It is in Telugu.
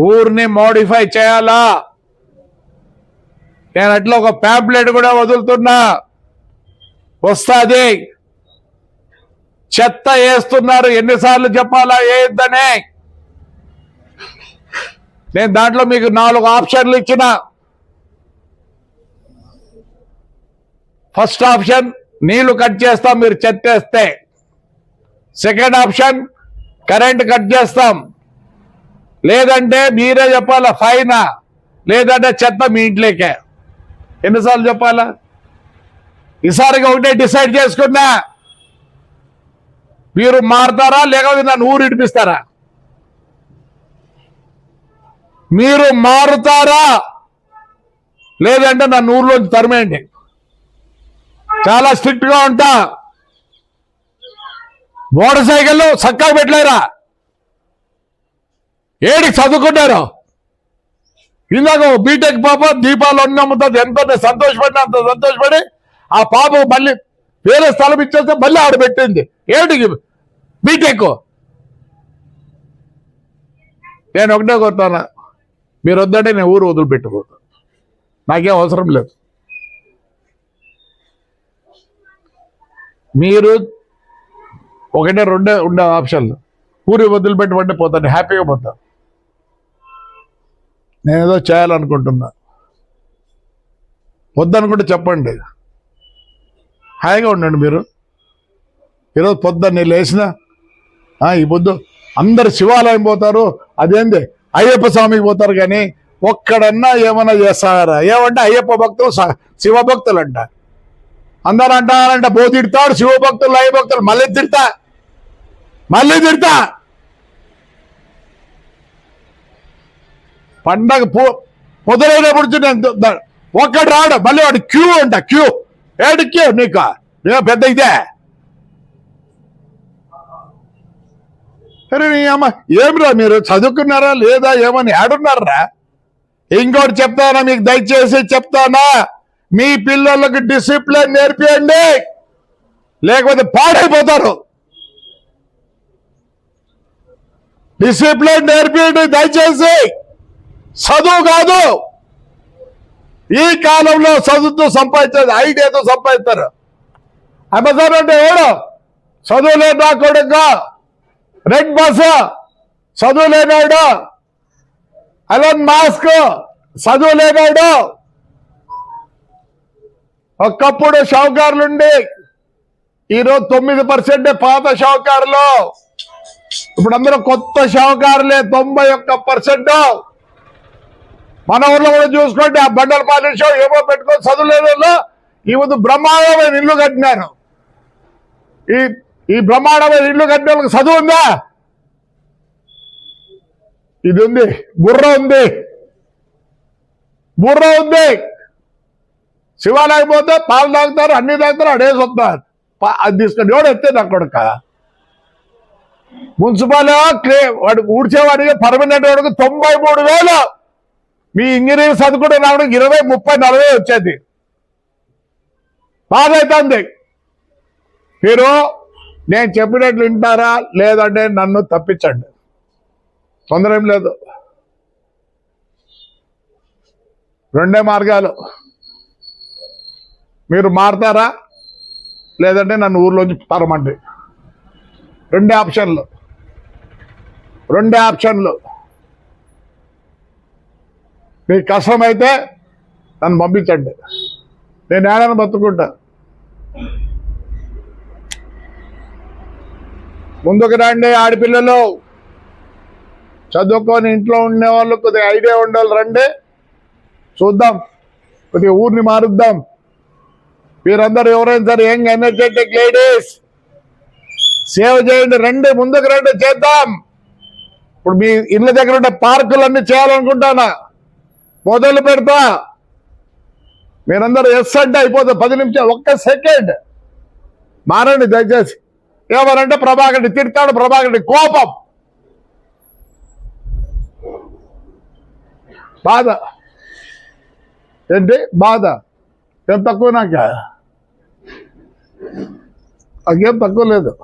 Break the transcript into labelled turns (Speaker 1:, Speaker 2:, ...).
Speaker 1: ఊరిని మోడిఫై చేయాలా? నేను అట్లా ఒక ప్యాంప్లెట్ కూడా వదులుతున్నా. వస్తాది. చెత్త వేస్తున్నారు. ఎన్నిసార్లు చెప్పాలా? వేయొద్దనే నేను దాంట్లో మీకు నాలుగు ఆప్షన్లు ఇచ్చిన. ఫస్ట్ ఆప్షన్ నీళ్ళు కట్ చేస్తాం మీరు చెత్త వేస్తే. సెకండ్ ఆప్షన్ కరెంట్ కట్ చేస్తాం. లేదంటే మీరే చెప్పాలా ఫైనా? లేదంటే చెత్త మీ ఇంట్లోకే. ఎన్నిసార్లు చెప్పాలా? ఈసారిగా ఒకటే డిసైడ్ చేసుకున్నా. మీరు మారుతారా లేకపోతే నన్ను ఊరు ఇడిపిస్తారా? మీరు మారుతారా? లేదంటే నన్ను ఊర్లోంచి తరిమేయండి. చాలా స్ట్రిక్ట్గా ఉంటా. మోటార్ సైకిల్ చక్కగా పెట్టలేరా? ఏడికి చదువుకుంటారు ఇందాక బీటెక్ పాప దీపాలు అన్ని అమ్ముతుంది. ఎంతో సంతోషపడిన సంతోషపడినా అంత సంతోషపడి ఆ పాప మళ్ళీ వేరే స్థలం ఇచ్చేస్తే మళ్ళీ ఆడ పెట్టింది. ఏడికి బీటెక్ నేను ఒకటే కొడతాను మీరు వద్దంటే నేను ఊరు వదిలిపెట్టుకోతాను నాకేం అవసరం లేదు. మీరు ఒకటే రెండే ఉండే ఆప్షన్లు. ఊరి వదిలిపెట్టమంటే పోతాను. హ్యాపీగా పోతాను నేను ఏదో చేయాలనుకుంటున్నా. వద్దనుకుంటే చెప్పండి. హాయిగా ఉండండి మీరు. ఈరోజు పొద్దున్న లేచిన ఈ పొద్దు అందరు శివాలయం పోతారు. అదేంది? అయ్యప్ప స్వామికి పోతారు కానీ ఒక్కడన్నా ఏమన్నా చేస్తారా? ఏమంటే అయ్యప్ప భక్తులు శివభక్తులు అంట అందరు అంటారంట బో తిడతాడు శివభక్తులు అయ్య భక్తులు మళ్ళీ తిడతా మళ్ళీ తిడతా. పండగ పో పొదలైనప్పుడు నేను ఒక్కడు రాడు. మళ్ళీ వాడు క్యూ అంట క్యూ. ఏడు క్యూ నీకు? నేను పెద్ద ఇదే. అమ్మా నీ అమ్మ ఏమిరా మీరు? చదువుకున్నారా లేదా ఏమని ఏడున్నారా? ఇంకోటి చెప్తానా? మీకు దయచేసి చెప్తానా? మీ పిల్లలకు డిసిప్లిన్ నేర్పియండి. లేకపోతే పాడైపోతారు. డిసిప్లిన్ నేర్పియండి దయచేసి. చదువు కాదు. ఈ కాలంలో చదువుతో సంపాదించేది ఐడియాతో సంపాదిస్తారు. అమెజాన్ అంటే ఎవడు చదువు లేదు నా కొడుకు? Red bus? చదువు లేనాడు అలన్ మాస్క్? చదువు లేనాడు ఒకప్పుడు షావుకారులుండి ఈరోజు తొమ్మిది పర్సెంట్ పాత షావుకారులు. ఇప్పుడు అందరూ కొత్త షావుకారులే తొంభై ఒక్క పర్సెంట్. మన ఊర్లో కూడా చూసుకోండి ఆ బండల పాలిషో ఏమో పెట్టుకొని చదువులేదో ఈ ముందు బ్రహ్మాండమైన ఇల్లు కట్టినారు. ఈ ఈ బ్రహ్మాండమైన ఇల్లు కట్టిన వాళ్ళకి చదువు ఉందా? ఇది ఉంది బుర్ర ఉంది. బుర్ర ఉంది. శివాలయం పోతే పాలు తాగుతారు అన్ని తాగుతారు అడేసి వస్తారు అది తీసుకొని ఎవడు ఎత్తే నా కొడుక? మున్సిపాల్ వాడు ఊడ్చేవాడికి పర్మనెంట్ వాడికి తొంభై మూడు వేలు. మీ ఇంజనీర్ చదువుకుంటే రావడం ఇరవై ముప్పై నలభై వచ్చేది. బాధ అవుతుంది మీరు నేను చెప్పినట్లు వింటారా? లేదంటే నన్ను తప్పించండి. తొందర ఏం లేదు. రెండే మార్గాలు. మీరు మారతారా? లేదంటే నన్ను ఊర్లోంచి తరమండి రెండే ఆప్షన్లు. రెండే ఆప్షన్లు. మీకు కష్టమైతే నన్ను పంపించండి. నేను ఏడాను బతుకుంటా. ముందుకు రండి ఆడపిల్లలు. చదువుకొని ఇంట్లో ఉండే వాళ్ళు కొద్దిగా ఐడియా ఉండాలి రండి. చూద్దాం. కొద్దిగా ఊరిని మారుద్దాం. మీరందరూ ఎవరైనా సరే ఏం ఎనర్జెటిక్ లేడీస్ సేవ్ చేయండి రండి ముందుకు రండి చేద్దాం. ఇప్పుడు మీ ఇళ్ళ దగ్గర ఉండే పార్కులన్నీ చేయాలనుకుంటానా? మొదలు పెడతా. మీరందరూ ఎస్ అంటే అయిపోతుంది పది నిమిషాలు ఒక్క సెకండ్. మారండి దయచేసి. ఏమనంటే ప్రభాకర్ని తిడతాడు ప్రభాకర్ని కోపం. బాధ. ఏంటి? బాధ. ఏం తక్కువ నాకేం తక్కువ లేదు.